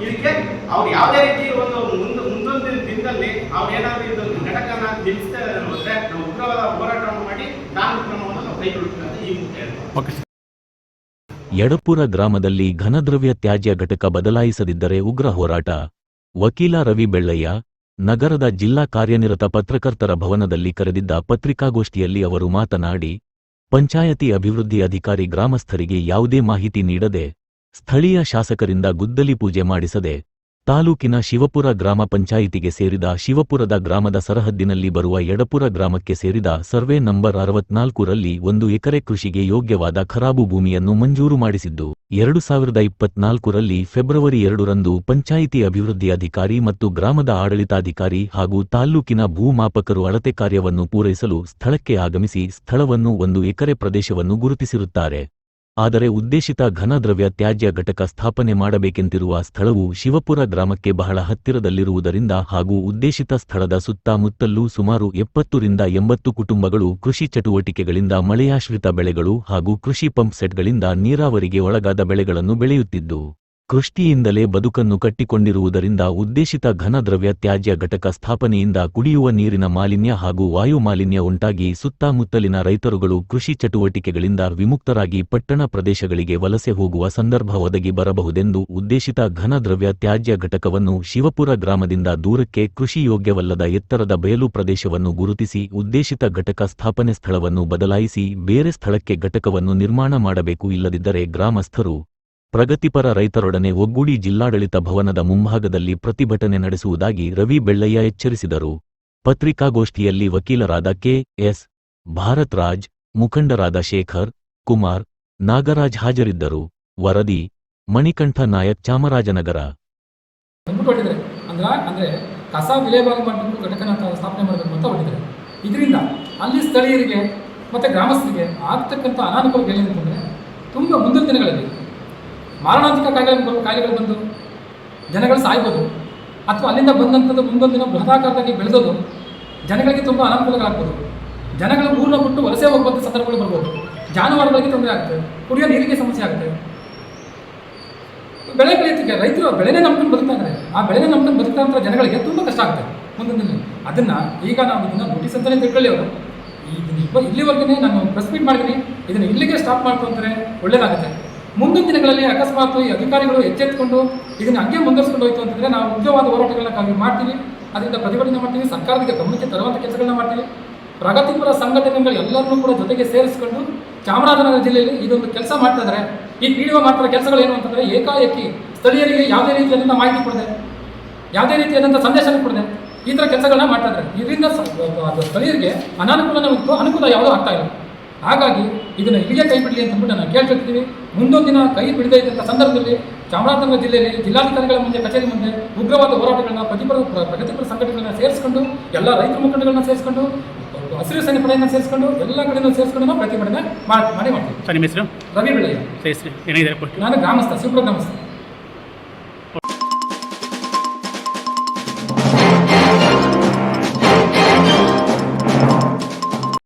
ಇದಕ್ಕೆ ಅವ್ರು ಯಾವುದೇ ರೀತಿ ಒಂದು ಮುಂದೆ ಮುಂದೊಂದಿನ ದಿನದಲ್ಲಿ ಅವ್ರು ಏನಾದ್ರೂ ಇದೊಂದು ಘಟಕನ ನಿಲ್ಲಿಸ್ತಾ ಅಂದ್ರೆ ನಾವು ಉಗ್ರವಾದ ಹೋರಾಟವನ್ನು ಮಾಡಿ ಕಾನೂನು ಕ್ರಮವನ್ನು ನಾವು ಕೈಗೊಳ್ಳುತ್ತೇವೆ ಅಂತ ಈ ಮುಖ್ಯ ಹೇಳ್ತೀನಿ. ಓಕೆ ಸರ್ ಯಡಪುರ ಗ್ರಾಮದಲ್ಲಿ ಘನದ್ರವ್ಯ ತ್ಯಾಜ್ಯ ಘಟಕ ಬದಲಾಯಿಸದಿದ್ದರೆ ಉಗ್ರ ಹೋರಾಟ ವಕೀಲ ರವಿ ಬೆಳ್ಳಯ್ಯ ನಗರದ ಜಿಲ್ಲಾ ಕಾರ್ಯನಿರತ ಪತ್ರಕರ್ತರ ಭವನದಲ್ಲಿ ಕರೆದಿದ್ದ ಪತ್ರಿಕಾಗೋಷ್ಠಿಯಲ್ಲಿ ಅವರು ಮಾತನಾಡಿ ಪಂಚಾಯತಿ ಅಭಿವೃದ್ಧಿ ಅಧಿಕಾರಿ ಗ್ರಾಮಸ್ಥರಿಗೆ ಯಾವುದೇ ಮಾಹಿತಿ ನೀಡದೆ ಸ್ಥಳೀಯ ಶಾಸಕರಿಂದ ಗುದ್ದಲಿ ಪೂಜೆ ಮಾಡಿಸದೆ ತಾಲೂಕಿನ ಶಿವಪುರ ಗ್ರಾಮ ಪಂಚಾಯಿತಿಗೆ ಸೇರಿದ ಶಿವಪುರದ ಗ್ರಾಮದ ಸರಹದ್ದಿನಲ್ಲಿ ಬರುವ ಎಡಪುರ ಗ್ರಾಮಕ್ಕೆ ಸೇರಿದ ಸರ್ವೆ ನಂಬರ್ ಅರವತ್ನಾಲ್ಕರಲ್ಲಿ ಒಂದು ಎಕರೆ ಕೃಷಿಗೆ ಯೋಗ್ಯವಾದ ಖರಾಬು ಭೂಮಿಯನ್ನು ಮಂಜೂರು ಮಾಡಿಸಿದ್ದು, ಎರಡು ಸಾವಿರದ ಇಪ್ಪತ್ನಾಲ್ಕರಲ್ಲಿ ಫೆಬ್ರವರಿ ಎರಡರಂದು ಪಂಚಾಯಿತಿ ಅಭಿವೃದ್ಧಿ ಅಧಿಕಾರಿ ಮತ್ತು ಗ್ರಾಮದ ಆಡಳಿತಾಧಿಕಾರಿ ಹಾಗೂ ತಾಲ್ಲೂಕಿನ ಭೂಮಾಪಕರು ಅಳತೆ ಕಾರ್ಯವನ್ನು ಪೂರೈಸಲು ಸ್ಥಳಕ್ಕೆ ಆಗಮಿಸಿ ಸ್ಥಳವನ್ನು ಒಂದು ಎಕರೆ ಪ್ರದೇಶವನ್ನು ಗುರುತಿಸಿರುತ್ತಾರೆ. ಆದರೆ ಉದ್ದೇಶಿತ ಘನದ್ರವ್ಯ ತ್ಯಾಜ್ಯ ಘಟಕ ಸ್ಥಾಪನೆ ಮಾಡಬೇಕೆಂತಿರುವ ಸ್ಥಳವು ಶಿವಪುರ ಗ್ರಾಮಕ್ಕೆ ಬಹಳ ಹತ್ತಿರದಲ್ಲಿರುವುದರಿಂದ ಹಾಗೂ ಉದ್ದೇಶಿತ ಸ್ಥಳದ ಸುತ್ತಮುತ್ತಲೂ ಸುಮಾರು ಎಪ್ಪತ್ತರಿಂದ ಎಂಬತ್ತು ಕುಟುಂಬಗಳು ಕೃಷಿ ಚಟುವಟಿಕೆಗಳಿಂದ ಮಳೆಯಾಶ್ರಿತ ಬೆಳೆಗಳು ಹಾಗೂ ಕೃಷಿ ಪಂಪ್ ಸೆಟ್ಗಳಿಂದ ನೀರಾವರಿಗೆ ಒಳಗಾದ ಬೆಳೆಗಳನ್ನು ಬೆಳೆಯುತ್ತಿದ್ದು. ಕೃಷ್ಟಿಯಿಂದಲೇ ಬದುಕನ್ನು ಕಟ್ಟಿಕೊಂಡಿರುವುದರಿಂದ ಉದ್ದೇಶಿತ ಘನದ್ರವ್ಯ ತ್ಯಾಜ್ಯ ಘಟಕ ಸ್ಥಾಪನೆಯಿಂದ ಕುಡಿಯುವ ನೀರಿನ ಮಾಲಿನ್ಯ ಹಾಗೂ ವಾಯು ಮಾಲಿನ್ಯ ಉಂಟಾಗಿ ಸುತ್ತಮುತ್ತಲಿನ ರೈತರುಗಳು ಕೃಷಿ ಚಟುವಟಿಕೆಗಳಿಂದ ವಿಮುಕ್ತರಾಗಿ ಪಟ್ಟಣ ಪ್ರದೇಶಗಳಿಗೆ ವಲಸೆ ಹೋಗುವ ಸಂದರ್ಭ ಒದಗಿ ಬರಬಹುದೆಂದು ಉದ್ದೇಶಿತ ಘನದ್ರವ್ಯ ತ್ಯಾಜ್ಯ ಘಟಕವನ್ನು ಶಿವಪುರ ಗ್ರಾಮದಿಂದ ದೂರಕ್ಕೆ ಕೃಷಿ ಯೋಗ್ಯವಲ್ಲದ ಎತ್ತರದ ಬಯಲು ಪ್ರದೇಶವನ್ನು ಗುರುತಿಸಿ ಉದ್ದೇಶಿತ ಘಟಕ ಸ್ಥಾಪನೆ ಸ್ಥಳವನ್ನು ಬದಲಾಯಿಸಿ ಬೇರೆ ಸ್ಥಳಕ್ಕೆ ಘಟಕವನ್ನು ನಿರ್ಮಾಣ ಮಾಡಬೇಕು ಇಲ್ಲದಿದ್ದರೆ ಗ್ರಾಮಸ್ಥರು ಪ್ರಗತಿಪರ ರೈತರೊಡನೆ ಒಗ್ಗೂಡಿ ಜಿಲ್ಲಾಡಳಿತ ಭವನದ ಮುಂಭಾಗದಲ್ಲಿ ಪ್ರತಿಭಟನೆ ನಡೆಸುವುದಾಗಿ ರವಿ ಬೆಳ್ಳಯ್ಯ ಎಚ್ಚರಿಸಿದರು. ಪತ್ರಿಕಾಗೋಷ್ಠಿಯಲ್ಲಿ ವಕೀಲರಾದ ಕೆ. ಎಸ್. ಭಾರತ್ ರಾಜ್ ಮುಖಂಡರಾದ ಶೇಖರ್, ಕುಮಾರ್, ನಾಗರಾಜ್ ಹಾಜರಿದ್ದರು. ವರದಿ, ಮಣಿಕಂಠ ನಾಯಕ್, ಚಾಮರಾಜನಗರ. ಅಂದ್ರೆ ಕಸ ವಿಲೇವಾರಿ ಮಾಡಬೇಕು ಸ್ಥಾಪನೆ ಮಾಡಬೇಕು ಅಂತ ಹೊರಟಿದ್ದಾರೆ. ಇದರಿಂದ ಅಲ್ಲಿ ಸ್ಥಳೀಯರಿಗೆ ಮತ್ತು ಗ್ರಾಮಸ್ಥರಿಗೆ ಆಗ್ತಕ್ಕಂಥ ಅನಾನುಕೂಲ ಏನಿದೆ ಅಂದರೆ ತುಂಬ ಮುಂದಿನ ದಿನಗಳಲ್ಲಿ ಮಾರಣಾಂತಿಕ ಕಾಯಿಲೆ ಕಾಯಿಲೆಗಳು ಬಂದು ಜನಗಳು ಸಾಯ್ಬೋದು. ಅಥವಾ ಅಲ್ಲಿಂದ ಬಂದಂಥದ್ದು ಮುಂದೊಂದು ದಿನ ಬೃಹದಾಕಾರದಲ್ಲಿ ಬೆಳೆದೋದು ಜನಗಳಿಗೆ ತುಂಬ ಅನಾನುಕೂಲಗಳಾಗ್ಬೋದು. ಜನಗಳು ಊರನ್ನ ಬಿಟ್ಟು ವಲಸೆ ಹೋಗುವಂಥ ಸಂದರ್ಭಗಳು ಬರ್ಬೋದು. ಜಾನುವಾರುಗಳಿಗೆ ತೊಂದರೆ ಆಗ್ತದೆ. ಕುಡಿಯೋ ನೀರಿಗೆ ಸಮಸ್ಯೆ ಆಗ್ತದೆ. ಬೆಳೆ ಬೆಳೆಯುತ್ತೆ ರೈತರು ಬೆಳೆನೇ ನಂಬ್ಕೊಂಡು ಬದುಕ್ತಾ ಇದ್ದಾರೆ. ಆ ಬೆಳೆನೇ ನಂಬ್ಕೊಂಡು ಬದುಕ್ತಾ ಅಂತ ಜನಗಳಿಗೆ ತುಂಬ ಕಷ್ಟ ಆಗ್ತದೆ. ಮುಂದಿನ ದಿನ ಅದನ್ನು ಈಗ ನಾವು ಇದನ್ನು ನೋಟಿಸ್ ಅಂತಲೇ ತಿಳ್ಕೊಳ್ಳಿ ಅವರು. ಇದನ್ನು ಇಲ್ಲಿವರೆಗೂ ನಾನು ಪ್ರೆಸ್ ಮೀಟ್ ಮಾಡಿದ್ದೀನಿ. ಇದನ್ನು ಇಲ್ಲಿಗೆ ಸ್ಟಾಪ್ ಮಾಡ್ಕೊಂತಾರೆ ಒಳ್ಳೇದಾಗುತ್ತೆ. ಮುಂದಿನ ದಿನಗಳಲ್ಲಿ ಅಕಸ್ಮಾತ್ ಈ ಅಧಿಕಾರಿಗಳು ಎಚ್ಚೆತ್ಕೊಂಡು ಇದನ್ನ ಹಂಗೆ ಮುಂದುವರಿಸ್ಕೊಂಡು ಹೋಯ್ತು ಅಂತಂದ್ರೆ ನಾವು ಉಗ್ರವಾದ ಹೋರಾಟಗಳನ್ನ ಮಾಡ್ತೀವಿ. ಅದರಿಂದ ಪ್ರತಿಭಟನೆ ಮಾಡ್ತೀವಿ ಸರ್ಕಾರಕ್ಕೆ ಗಮನಕ್ಕೆ ತರುವಂಥ ಕೆಲಸಗಳನ್ನ ಮಾಡ್ತೀವಿ. ಪ್ರಗತಿಪರ ಸಂಘಟನೆಗಳು ಎಲ್ಲರನ್ನೂ ಕೂಡ ಜೊತೆಗೆ ಸೇರಿಸ್ಕೊಂಡು ಚಾಮರಾಜನಗರ ಜಿಲ್ಲೆಯಲ್ಲಿ ಇದೊಂದು ಕೆಲಸ ಮಾಡ್ತಾ ಇದ್ದಾರೆ ಈ ಪಿ ಡಿ ಕೆಲಸಗಳು ಏನು ಅಂತಂದ್ರೆ ಏಕಾಏಕಿ ಸ್ಥಳೀಯರಿಗೆ ಯಾವುದೇ ರೀತಿಯಾದಂಥ ಮಾಹಿತಿ ಕೊಡದೆ, ಯಾವುದೇ ರೀತಿಯಾದಂಥ ಸಂದೇಶ ಕೊಡದೆ ಈ ಥರ ಕೆಲಸಗಳನ್ನ ಮಾಡ್ತಾ ಇದ್ದಾರೆ ಇದರಿಂದ ಸ್ಥಳೀಯರಿಗೆ ಅನಾನುಕೂಲನೇ ಅನುಕೂಲ ಯಾವುದೂ ಆಗ್ತಾ ಇಲ್ಲ. ಹಾಗಾಗಿ ಇದನ್ನು ಇಲ್ಲಿಗೆ ಕೈ ಬಿಡಲಿ ಅಂತ ಅಂದ್ಬಿಟ್ಟು ನಾನು ಕೇಳ್ತಿರ್ತೀವಿ ಮುಂದೊಂದು ದಿನ ಕೈ ಬಿಡದೇ ಇದ್ದಂಥ ಸಂದರ್ಭದಲ್ಲಿ ಚಾಮರಾಜನಗರ ಜಿಲ್ಲೆಯಲ್ಲಿ ಜಿಲ್ಲಾಧಿಕಾರಿಗಳ ಮುಂದೆ ಕಚೇರಿ ಮುಂದೆ ಉಗ್ರವಾದ ಹೋರಾಟಗಳನ್ನ ಪ್ರತಿಪರ ಪ್ರ- ಪ್ರಗತಿಪರ ಸಂಘಟನೆಗಳನ್ನ ಸೇರಿಸ್ಕೊಂಡು ಎಲ್ಲ ರೈತರ ಮುಖಂಡಗಳನ್ನ ಸೇರಿಸ್ಕೊಂಡು ಹಸಿರು ಸೇನೆ ಪಡೆಯನ್ನ ಸೇರಿಸ್ಕೊಂಡು ಎಲ್ಲ ಕಡೆಯಿಂದ ಸೇರಿಸ್ಕೊಂಡು ನಾವು ಪ್ರತಿಭಟನೆ ಮಾಡಿ ಮಾಡಿ ಮಾಡ್ತೀವಿ. ರವಿ ಬೆಳೆಯ ನಾನು ಗ್ರಾಮಸ್ಥ ಶಿವಪುರ ಗ್ರಾಮಸ್ಥ.